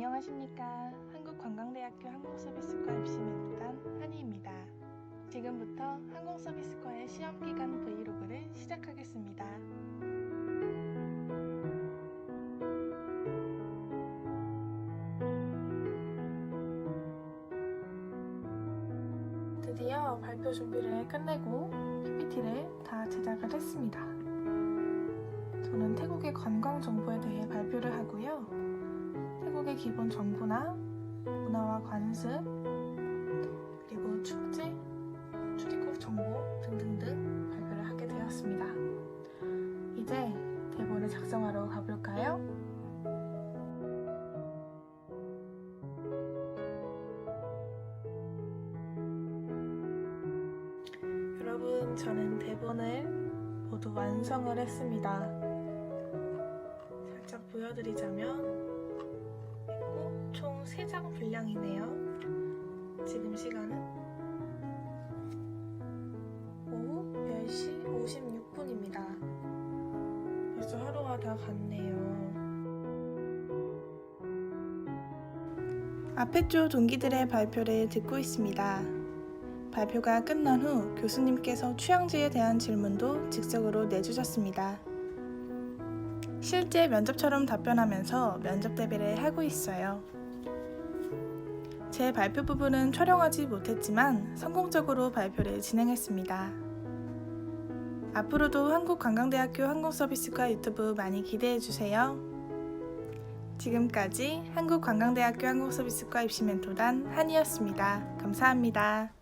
안녕하십니까. 한국관광대학교 항공서비스과 입시멘토단 한희입니다. 지금부터 항공서비스과의 시험기간 브이로그를 시작하겠습니다. 드디어 발표 준비를 끝내고 PPT를 다 제작을 했습니다. 저는 태국의 관광 정보에 대해 발표를 하고요. 태국의 기본 정보나 문화와 관습, 그리고 축제, 출입국 정보 등등등 발표를 하게 되었습니다. 이제 대본을 작성하러 가볼까요? 여러분, 저는 대본을 모두 완성을 했습니다. 살짝 보여드리자면 있고 총 3장 분량이네요. 지금 시간은 오후 10시 56분입니다. 벌써 하루가 다 갔네요. 앞에 쪽 동기들의 발표를 듣고 있습니다. 발표가 끝난 후 교수님께서 취향지에 대한 질문도 즉석으로 내주셨습니다. 실제 면접처럼 답변하면서 면접 대비를 하고 있어요. 제 발표 부분은 촬영하지 못했지만 성공적으로 발표를 진행했습니다. 앞으로도 한국관광대학교 항공서비스과 유튜브 많이 기대해주세요. 지금까지 한국관광대학교 항공서비스과 입시 멘토단 한이었습니다. 감사합니다.